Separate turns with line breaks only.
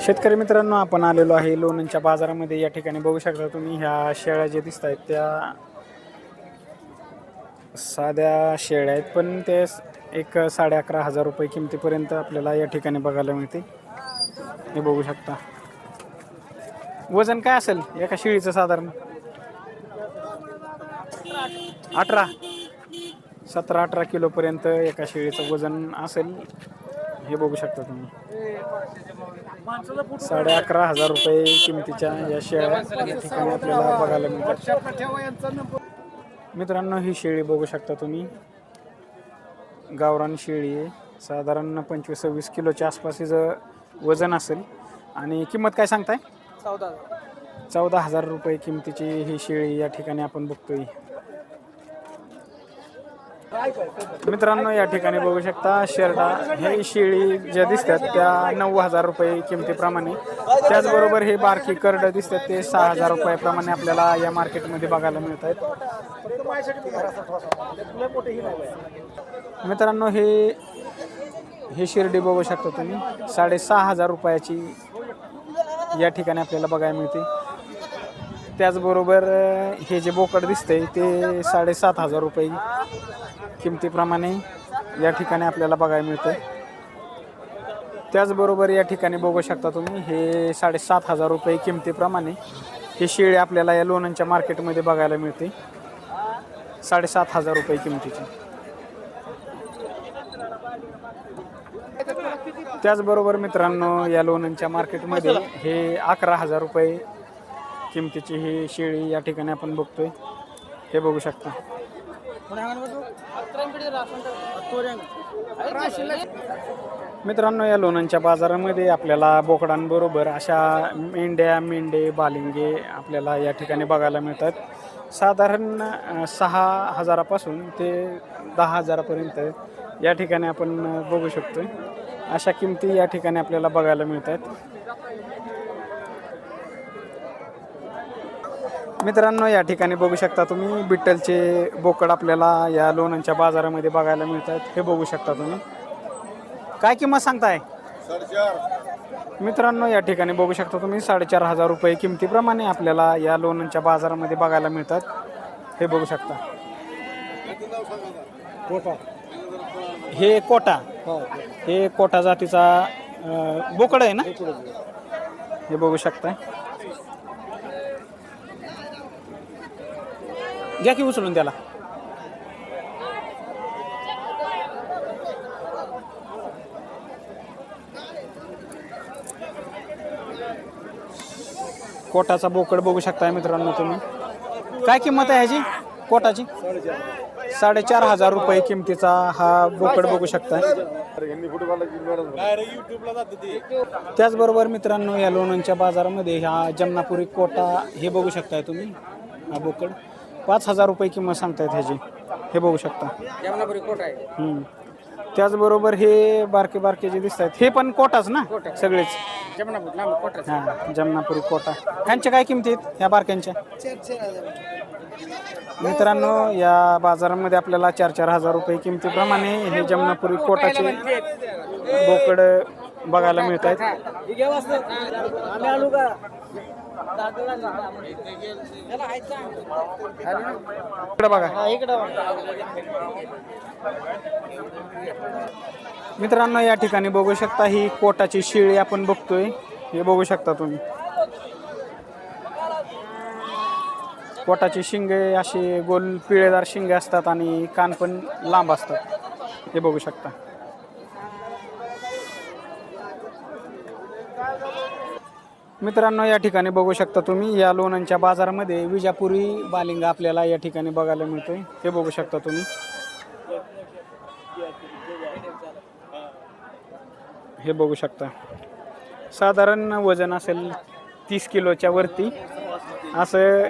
शेतकरी मित्रांनो आपण आलेलो आहे लोणंदच्या बाजारामध्ये. या ठिकाणी बघू शकता तुम्ही ह्या शेळ्या ज्या दिसत आहेत त्या साध्या शेळ्या आहेत. पण ते एक साडे अकरा हजार रुपये किमतीपर्यंत आपल्याला या ठिकाणी बघायला मिळते हे बघू शकता. वजन काय असेल एका शेळीचं साधारण? अठरा. सतरा अठरा किलोपर्यंत एका शेळीचं वजन असेल. हे बघू शकता तुम्ही. साडे अकरा हजार रुपये किमतीच्या या शेळ्या या ठिकाणी आपल्याला बघायला मिळतात. मित्रांनो ही शेळी बघू शकता तुम्ही. गावरान शेळी आहे. साधारण पंचवीस सव्वीस किलोच्या आसपास हिचं वजन असेल. आणि किंमत काय सांगताय?
चौदा
चौदा हजार रुपये किमतीची ही शेळी या ठिकाणी आपण बघतोय. मित्रांनो या ठिकाणी बघू शकता शेरडा हे शेळी ज्या दिसतात त्या नऊ हजार रुपये किमतीप्रमाणे. त्याचबरोबर हे बारकी कर्ड दिसतात ते सहा हजार रुपयाप्रमाणे आपल्याला या मार्केटमध्ये बघायला मिळत आहेत मित्रांनो हे हे शिर्डी बघू शकता तुम्ही. साडेसहा हजार रुपयाची या ठिकाणी आपल्याला बघायला मिळते. त्याचबरोबर हे जे बोकड दिसतंय ते साडेसात हजार रुपये किमतीप्रमाणे या ठिकाणी आपल्याला बघायला मिळतं त्याचबरोबर या ठिकाणी बघू शकता तुम्ही हे साडेसात हजार रुपये किमतीप्रमाणे हे शेळी आपल्याला या लोणंदच्या मार्केटमध्ये बघायला मिळते साडेसात हजार रुपये किमतीची. त्याचबरोबर मित्रांनो या लोणंदच्या मार्केटमध्ये हे अकरा हजार रुपये किमतीची ही शेळी या ठिकाणी आपण बघतोय. हे बघू शकता. मित्रांनो या लोणांच्या बाजारामध्ये आपल्याला बोकडांबरोबर अशा मेंढ्या मेंढे बालिंगे आपल्याला या ठिकाणी बघायला मिळतात. साधारण सहा हजारापासून ते दहा हजारापर्यंत या ठिकाणी आपण बघू शकतो अशा किमती या ठिकाणी आपल्याला बघायला मिळतात. मित्रांनो या ठिकाणी बघू शकता तुम्ही बिट्टलचे बोकड आपल्याला या लोणंदच्या बाजारामध्ये बघायला मिळतात. हे बघू शकता तुम्ही. काय किंमत सांगताय? मित्रांनो या ठिकाणी बघू शकता तुम्ही साडेचार हजार रुपये किमतीप्रमाणे आपल्याला या लोणंदच्या बाजारामध्ये बघायला मिळतात. हे बघू शकता. हे कोटा? हे. कोटा जातीचा अं, बोकड आहे ना? हे बघू शकताय. घ्या की उचलून त्याला. कोटाचा बोकड बघू शकताय मित्रांनो तुम्ही. काय किंमत आहे ह्याची? कोटाची? साडेचार हजार रुपये किमतीचा हा बोकड बघू शकताय. त्याचबरोबर मित्रांनो या लोणंदच्या बाजारामध्ये ह्या जमनापुरी कोटा हे बघू शकताय तुम्ही हा बोकड. पाच हजार रुपये किंमत सांगतायत ह्याची. हे बघू शकता.
जमनापुरी कोट आहे.
हम्म. त्याचबरोबर हे बारके बारके जे दिसत आहेत हे पण कोटाच ना? सगळेच.
जमनापूर लांब कोट
हा जमनापुरी कोटा. ह्यांच्या काय किमती आहेत? ह्या बारक्यांच्या? मित्रांनो या बाजारामध्ये आपल्याला चार चार हजार रुपये किमतीप्रमाणे हे जमनापुरी कोटाचे बोकड बघायला मिळत आहेत इकडे बघा. मित्रांनो या ठिकाणी बघू शकता ही कोटाची शिळी आपण बघतोय. हे बघू शकता तुम्ही. कोटाची शिंगे अशी गोल पिळेदार शिंगे असतात आणि कान पण लांब असतात. हे बघू शकता. मित्रांनो या ठिकाणी बघू शकता तुम्ही या लोणंदच्या बाजारामध्ये विजापुरी बालिंगा आपल्याला या ठिकाणी बघायला मिळतोय. ते बघू शकता तुम्ही. हे बघू शकता. साधारण वजन असेल तीस किलोच्या वरती. असं